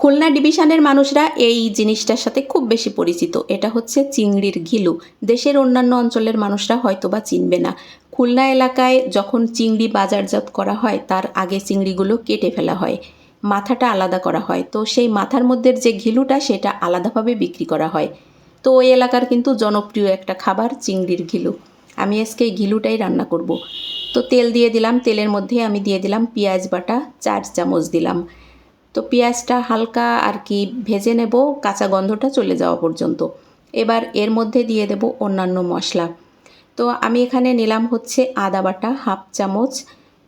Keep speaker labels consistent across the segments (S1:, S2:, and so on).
S1: খুলনা ডিভিশনের মানুষরা এই জিনিসটার সাথে খুব বেশি পরিচিত। এটা হচ্ছে চিংড়ির ঘিলু। দেশের অন্যান্য অঞ্চলের মানুষরা হয়তোবা চিনবে না। খুলনা এলাকায় যখন চিংড়ি বাজারজাত করা হয়, তার আগে চিংড়িগুলো কেটে ফেলা হয়। মাথাটা আলাদা করা হয়। তো সেই মাথার মধ্যে যে ঘিলুটা, সেটা আলাদাভাবে বিক্রি করা হয়। তো ওই এলাকার কিন্তু জনপ্রিয় একটা খাবার চিংড়ির ঘিলু। আমি আজকে এই ঘিলুটাই রান্না করব। তো তেল দিয়ে দিলাম। তেলের মধ্যে আমি দিয়ে দিলাম পেঁয়াজ বাটা, চার চামচ দিলাম। তো পেঁয়াজটা হালকা আর কি ভেজে নেব, কাঁচা গন্ধটা চলে যাওয়া পর্যন্ত। এবার এর মধ্যে দিয়ে দেব অন্যান্য মশলা। তো আমি এখানে নিলাম হচ্ছে আদা বাটা হাফ চামচ,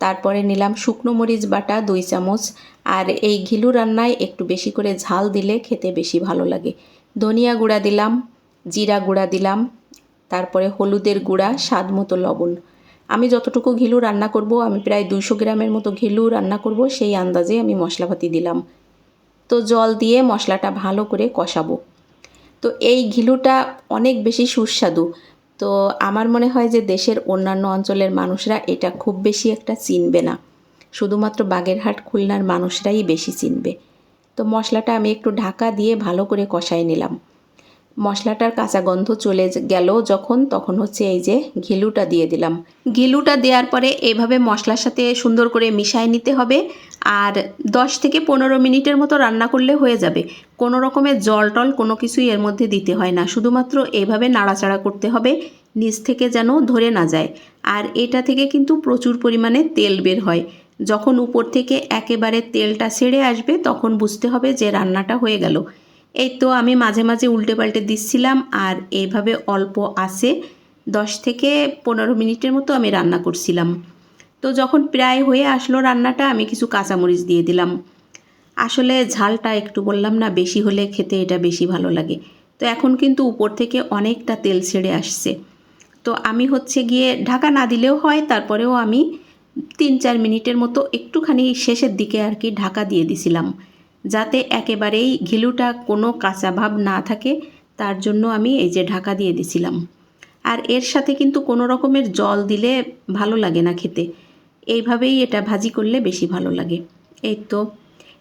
S1: তারপরে নিলাম শুকনো মরিচ বাটা দুই চামচ, আর এই ঘিলু রান্নায় একটু বেশি করে ঝাল দিলে খেতে বেশি ভালো লাগে। ধনিয়া গুঁড়া দিলাম, জিরা গুঁড়া দিলাম, তারপরে হলুদের গুঁড়া, স্বাদ মতো লবণ। আমি যতটুকু ঘিলু রান্না করব, আমি প্রায় দুশো গ্রামের মতো ঘিলু রান্না করব, সেই আন্দাজে আমি মশলাপাতি দিলাম। তো জল দিয়ে মশলাটা ভালো করে কষাবো। তো এই ঘিলুটা অনেক বেশি সুস্বাদু। তো আমার মনে হয় যে দেশের অন্যান্য অঞ্চলের মানুষরা এটা খুব বেশি একটা চিনবে না। শুধুমাত্র বাগেরহাট, খুলনার মানুষরাই বেশি চিনবে। তো মশলাটা আমি একটু ঢাকা দিয়ে ভালো করে কষাই নিলাম। মশলাটার কাঁচা গন্ধ চলে গেল যখন, তখন হচ্ছে এই যে ঘিলুটা দিয়ে দিলাম। ঘিলুটা দেওয়ার পরে এভাবে মশলার সাথে সুন্দর করে মিশাই নিতে হবে আর দশ থেকে পনেরো মিনিটের মতো রান্না করলে হয়ে যাবে। কোনো রকমের জল টল কোনো কিছুই এর মধ্যে দিতে হয় না। শুধুমাত্র এইভাবে নাড়াচাড়া করতে হবে, নিচ থেকে যেন ধরে না যায়। আর এটা থেকে কিন্তু প্রচুর পরিমাণে তেল বের হয়। যখন উপর থেকে একেবারে তেলটা ছেড়ে আসবে, তখন বুঝতে হবে যে রান্নাটা হয়ে গেল। এই তো আমি মাঝে মাঝে উল্টে পাল্টে দিচ্ছিলাম আর এইভাবে অল্প আসে দশ থেকে পনেরো মিনিটের মতো আমি রান্না করছিলাম। তো যখন প্রায় হয়ে আসলো রান্নাটা, আমি কিছু কাঁচামরিচ দিয়ে দিলাম। আসলে ঝালটা একটু বললাম না, বেশি হলে খেতে এটা বেশি ভালো লাগে। তো এখন কিন্তু উপর থেকে অনেকটা তেল ছেড়ে আসছে। তো আমি হচ্ছে গিয়ে ঢাকা না দিলেও হয়, তারপরেও আমি তিন চার মিনিটের মতো একটুখানি শেষের দিকে আর কি ঢাকা দিয়ে দিছিলাম। যাতে একেবারেই ঘিলুটা কোনো কাঁচা ভাব না থাকে, তার জন্য আমি এই যে ঢাকা দিয়ে দিছিলাম। আর এর সাথে কিন্তু কোনো রকমের জল দিলে ভালো লাগে না খেতে। এইভাবেই এটা ভাজি করলে বেশি ভালো লাগে। এই তো,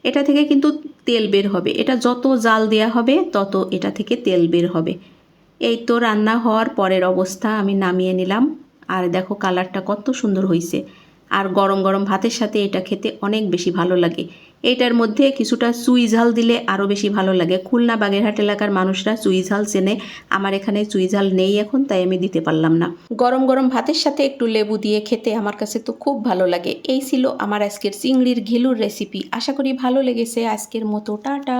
S1: এটা থেকে কিন্তু তেল বের হবে। এটা যত জাল দেওয়া হবে, তত এটা থেকে তেল বের হবে। এই তো রান্না হওয়ার পরের অবস্থা আমি নামিয়ে নিলাম। আর দেখো কালারটা কত সুন্দর হয়েছে আর গরম গরম ভাতের সাথে এটা খেতে অনেক বেশি ভালো লাগে। এটার মধ্যে কিছুটা চুই ঝাল দিলে আরও বেশি ভালো লাগে। খুলনা বাগেরহাট এলাকার মানুষরা চুই ঝাল চেনে। আমার এখানে চুই ঝাল নেই এখন, তাই আমি দিতে পারলাম না। গরম গরম ভাতের সাথে একটু লেবু দিয়ে খেতে আমার কাছে তো খুব ভালো লাগে। এই ছিল আমার আজকের চিংড়ির ঘিলুর রেসিপি। আশা করি ভালো লেগেছে। আজকের মতো, টাটা।